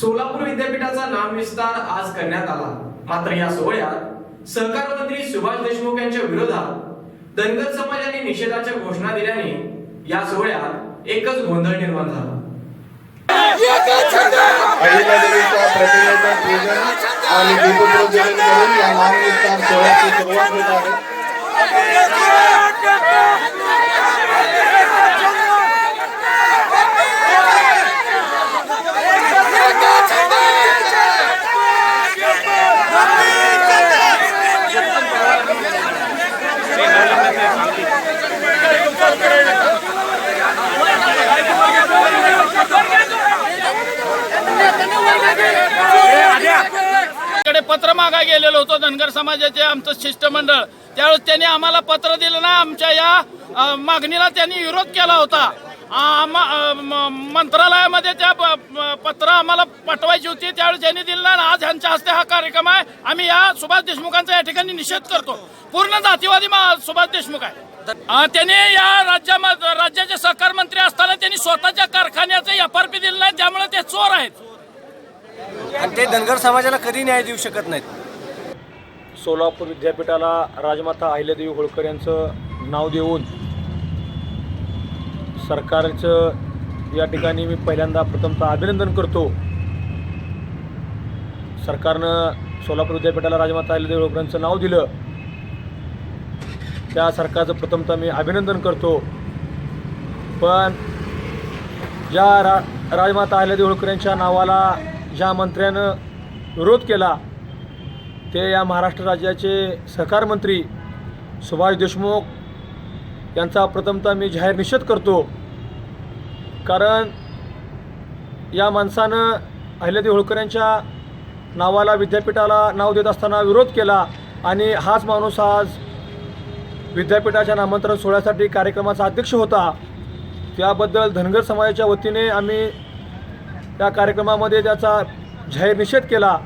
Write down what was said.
सोलापूर विद्यापीठाचा नामविस्तार आज करण्यात आला. मात्र या सोहळ्यात सहकार मंत्री सुभाष देशमुख यांच्या विरोधात धनगर समाजाने निषेधाच्या घोषणा दिल्याने या सोहळ्यात एकच गोंधळ निर्माण झाला. आणि करून या नामविस्तार सोहळ्याची सुरुवात होत आहे मागा गेलेलो होतो धनगर समाजाचे आमचं शिष्टमंडळ. त्यावेळेस त्यांनी आम्हाला पत्र दिलं ना आमच्या या मागणीला त्यांनी विरोध केला होता. मंत्रालयामध्ये त्या प- पत्र आम्हाला पाठवायची होती त्यावेळेस त्यांनी दिलं ना आज ह्यांच्या हस्ते हा कार्यक्रम आहे. आम्ही या सुभाष देशमुखांचा या ठिकाणी निषेध करतो. पूर्ण जातीवादी मा- सुभाष देशमुख आहे. त्याने त्यांनी या राज्यामध्ये राज्याचे सहकार मंत्री असताना त्यांनी स्वतःच्या कारखान्याचं एफ आर पी दिलं नाही त्यामुळे ते चोर आहेत. आणि ते धनगर समाजाला कधी न्याय देऊ शकत नाहीत. सोलापूर विद्यापीठाला राजमाता अहिल्यादेवी होळकर यांचं नाव देऊन सरकारचं या ठिकाणी मी पहिल्यांदा प्रथमतः अभिनंदन करतो. सरकारनं सोलापूर विद्यापीठाला राजमाता अहिल्यादेवी होळकर यांचं नाव दिलं. त्या सरकारचं प्रथमतः मी अभिनंदन करतो. पण ज्या रा राजमाता अहिल्यादेवी होळकर यांच्या नावाला ज्या मंत्र्यानं विरोध केला ते या महाराष्ट्र राज्याचे सहकार मंत्री सुभाष देशमुख यांचा प्रथमतः मी जाहीर निषेध करतो. कारण या माणसानं अहिल्यादेवी होळकर यांच्या नावाला विद्यापीठाला नाव देत असताना विरोध केला आणि हाच माणूस आज विद्यापीठाच्या नामांतरण सोहळ्यासाठी कार्यक्रमाचा अध्यक्ष होता. त्याबद्दल धनगर समाजाच्या वतीने आम्ही त्या कार्यक्रमामध्ये त्याचा जाहीर निषेध केला.